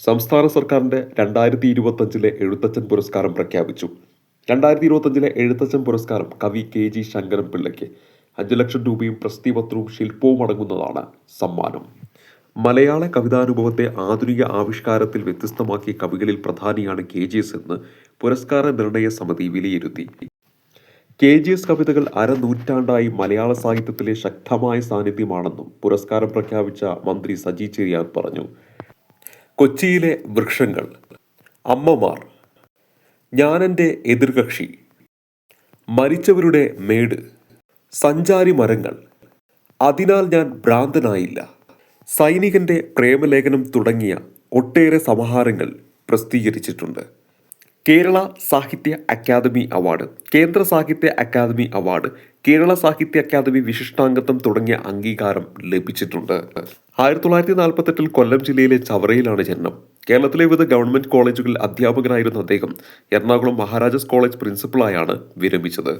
സംസ്ഥാന സർക്കാരിന്റെ രണ്ടായിരത്തി ഇരുപത്തഞ്ചിലെ എഴുത്തച്ഛൻ പുരസ്കാരം പ്രഖ്യാപിച്ചു. രണ്ടായിരത്തി ഇരുപത്തഞ്ചിലെ എഴുത്തച്ഛൻ പുരസ്കാരം കവി കെ ജി ശങ്കരൻ പിള്ളയ്ക്ക് അഞ്ചു ലക്ഷം രൂപയും പ്രശസ്തിപത്രവും ശില്പവും അടങ്ങുന്നതാണ് സമ്മാനം. മലയാള കവിതാനുഭവത്തെ ആധുനിക ആവിഷ്കാരത്തിൽ വ്യത്യസ്തമാക്കിയ കവികളിൽ പ്രധാനിയാണ് കെ ജി എസ് എന്ന് പുരസ്കാര നിർണയ സമിതി വിലയിരുത്തി. കെ ജി എസ് കവിതകൾ അരനൂറ്റാണ്ടായി മലയാള സാഹിത്യത്തിലെ ശക്തമായ സാന്നിധ്യമാണെന്നും പുരസ്കാരം പ്രഖ്യാപിച്ച മന്ത്രി സജി ചെറിയാൻ പറഞ്ഞു. കൊച്ചിയിലെ വൃക്ഷങ്ങൾ. അമ്മമാർ. ഞാനെന്റെ എതിർകക്ഷി. മരിച്ചവരുടെ മേട്. സഞ്ചാരി മരങ്ങൾ. അതിനാൽ ഞാൻ ഭ്രാന്തനായില്ല. സൈനികന്റെ പ്രേമലേഖനം തുടങ്ങിയ ഒട്ടേറെ സമാഹാരങ്ങൾ പ്രസിദ്ധീകരിച്ചിട്ടുണ്ട്. കേരള സാഹിത്യ അക്കാദമി അവാർഡ് കേന്ദ്ര സാഹിത്യ അക്കാദമി അവാർഡ് കേരള സാഹിത്യ അക്കാദമി വിശിഷ്ടാംഗത്വം തുടങ്ങിയ അംഗീകാരം ലഭിച്ചിട്ടുണ്ട്. ആയിരത്തി തൊള്ളായിരത്തി നാൽപ്പത്തെട്ടിൽ കൊല്ലം ജില്ലയിലെ ചവറയിലാണ് ജനനം. കേരളത്തിലെ വിവിധ ഗവൺമെന്റ് കോളേജുകളിൽ അധ്യാപകനായിരുന്ന അദ്ദേഹം എറണാകുളം മഹാരാജാസ് കോളേജ് പ്രിൻസിപ്പളായാണ് വിരമിച്ചത്.